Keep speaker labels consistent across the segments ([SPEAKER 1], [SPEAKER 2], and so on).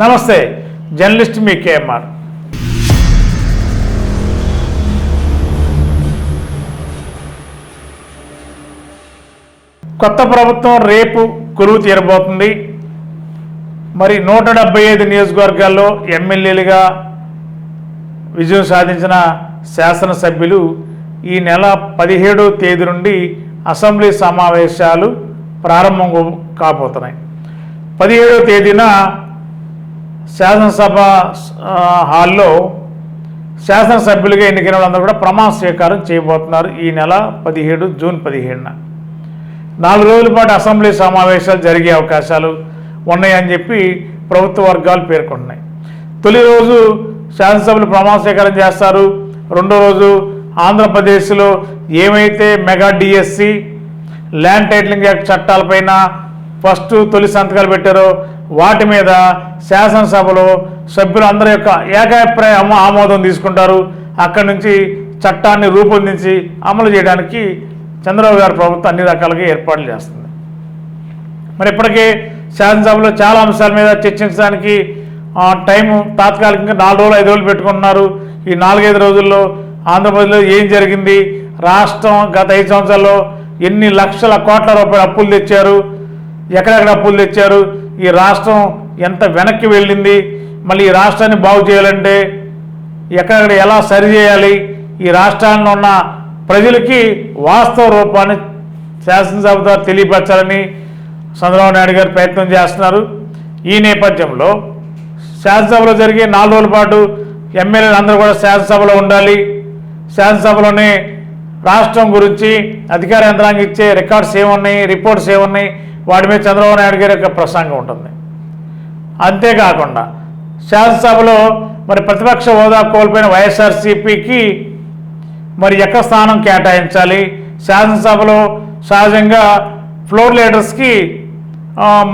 [SPEAKER 1] నమస్తే జర్నలిస్ట్ మీ కేఎంఆర్. కొత్త ప్రభుత్వం రేపు కొలువు తీరబోతుంది. మరి నూట డెబ్బై ఐదు నియోజకవర్గాల్లో ఎమ్మెల్యేలుగా విజయం సాధించిన శాసనసభ్యులు ఈ నెల పదిహేడో తేదీ నుండి అసెంబ్లీ సమావేశాలు ప్రారంభం కాబోతున్నాయి. పదిహేడో తేదీన శాసనసభ హాల్లో శాసనసభ్యులుగా ఎన్నికైన వాళ్ళందరూ కూడా ప్రమాణ స్వీకారం చేయబోతున్నారు ఈ నెల పదిహేడు జూన్ పదిహేడున. నాలుగు రోజుల పాటు అసెంబ్లీ సమావేశాలు జరిగే అవకాశాలు ఉన్నాయని చెప్పి ప్రభుత్వ వర్గాలు పేర్కొంటున్నాయి. తొలి రోజు శాసనసభలు ప్రమాణ స్వీకారం చేస్తారు. రెండో రోజు ఆంధ్రప్రదేశ్లో ఏమైతే mega DSC land titling act చట్టాలపైన first తొలి సంతకాలు పెట్టారో. వాటి మీద శాసనసభలో సభ్యులందరి యొక్క ఏకాభిప్రాయ ఆమోదం తీసుకుంటారు. అక్కడి నుంచి చట్టాన్ని రూపొందించి అమలు చేయడానికి చంద్రబాబు గారు ప్రభుత్వం అన్ని రకాలుగా ఏర్పాట్లు చేస్తుంది. మరి ఇప్పటికే శాసనసభలో చాలా అంశాల మీద చర్చించడానికి టైం తాత్కాలికంగా నాలుగు రోజులు ఐదు రోజులు పెట్టుకుంటున్నారు. ఈ నాలుగైదు రోజుల్లో ఆంధ్రప్రదేశ్లో ఏం జరిగింది? రాష్ట్రం గత ఐదు సంవత్సరాల్లో ఎన్ని లక్షల కోట్ల రూపాయల అప్పులు తెచ్చారు? ఎక్కడెక్కడ అప్పులు తెచ్చారు? ఈ రాష్ట్రం ఎంత వెనక్కి వెళ్ళింది? మళ్ళీ ఈ రాష్ట్రాన్ని బాగు చేయాలంటే ఎక్కడెక్కడ ఎలా సరిచేయాలి ఈ రాష్ట్రాల్లో ఉన్న ప్రజలకి వాస్తవ రూపాన్ని శాసనసభ ద్వారా తెలియపరచాలని చంద్రబాబు నాయుడు గారు ప్రయత్నం చేస్తున్నారు. ఈ నేపథ్యంలో శాసనసభలో జరిగే నాలుగు రోజుల పాటు ఎమ్మెల్యేలు అందరూ కూడా శాసనసభలో ఉండాలి. శాసనసభలోనే రాష్ట్రం గురించి అధికార యంత్రాంగం ఇచ్చే రికార్డ్స్ ఏమున్నాయి? రిపోర్ట్స్ ఏమున్నాయి? వాటి మీద చంద్రబాబు నాయుడు గారి యొక్క ప్రసంగం ఉంటుంది. అంతేకాకుండా శాసనసభలో మరి ప్రతిపక్ష హోదా కోల్పోయిన వైఎస్ఆర్సీపీకి మరి ఎక్కడ స్థానం కేటాయించాలి? శాసనసభలో సహజంగా ఫ్లోర్ లీడర్స్కి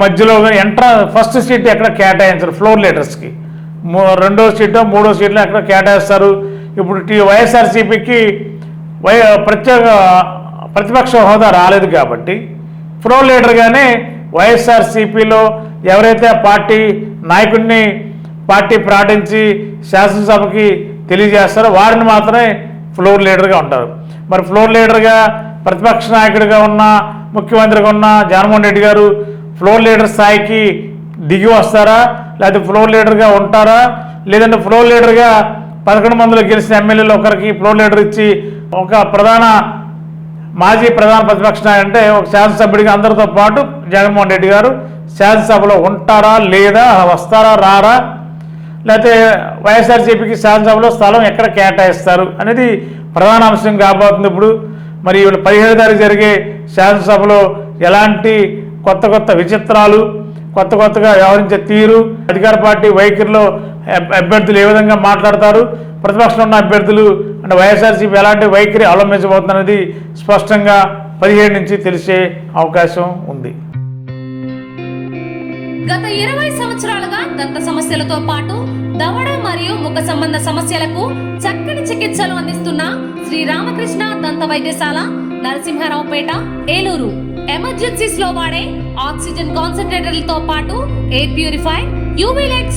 [SPEAKER 1] మధ్యలో ఎంట్రా ఫస్ట్ సీట్ ఎక్కడ కేటాయించరు ఫ్లోర్ లీడర్స్కి? రెండో సీటు మూడో సీట్లు ఎక్కడ కేటాయిస్తారు? ఇప్పుడు టీ వైఎస్ఆర్సీపీకి వై ప్రత్యేక ప్రతిపక్ష హోదా రాలేదు కాబట్టి ఫ్లోర్ లీడర్గానే వైఎస్ఆర్సీపీలో ఎవరైతే ఆ పార్టీ నాయకుడిని పార్టీ ప్రకటించి శాసనసభకి తెలియజేస్తారో వారిని మాత్రమే ఫ్లోర్ లీడర్గా ఉంటారు. మరి ఫ్లోర్ లీడర్గా ప్రతిపక్ష నాయకుడిగా ఉన్న ముఖ్యమంత్రిగా ఉన్న జగన్మోహన్ రెడ్డి గారు ఫ్లోర్ లీడర్ స్థాయికి దిగి వస్తారా? లేకపోతే ఫ్లోర్ లీడర్గా ఉంటారా? లేదంటే ఫ్లోర్ లీడర్గా పదకొండు మందిలో గెలిచిన ఎమ్మెల్యేలు ఒకరికి ఫ్లోర్ లీడర్ ఇచ్చి ఒక ప్రధాన మాజీ ప్రధాన ప్రతిపక్ష అంటే ఒక శాసనసభ్యుడిగా అందరితో పాటు జగన్మోహన్ రెడ్డి గారు శాసనసభలో ఉంటారా లేదా వస్తారా రారా? లేకపోతే వైఎస్ఆర్సీపీకి శాసనసభలో స్థలం ఎక్కడ కేటాయిస్తారు అనేది ప్రధాన అంశం కాబోతుంది ఇప్పుడు. మరి ఇవాళ పదిహేడు తారీఖు జరిగే శాసనసభలో ఎలాంటి కొత్త కొత్త విచిత్రాలు కొత్త కొత్తగా వ్యవహరించే తీరు అధికార పార్టీ వైఖరిలో అభ్యర్థులు ఏ విధంగా మాట్లాడతారు? ప్రతిపక్షంలో ఉన్న అభ్యర్థులు అంటే వైఎస్ఆర్సీపీ ఎలాంటి వైఖరి అవలంబించబోతున్నది స్పష్టంగా పదిహేడు నుంచి తెలిసే అవకాశం ఉంది.
[SPEAKER 2] గత ఇరవై సంవత్సరాలుగా దంత సమస్యలతో పాటు దవడ మరియు ముఖ సంబంధ సమస్యలకు చక్కని చికిత్సలు అందిస్తున్న శ్రీ రామకృష్ణ దంత వైద్యశాల నరసింహారావుపేట ఏలూరు. ఎమర్జెన్సీస్లో వాడే ఆక్సిజన్ కాన్సన్ట్రేటర్లతో పాటు ఎయిర్ ప్యూరిఫై యూవీ లైట్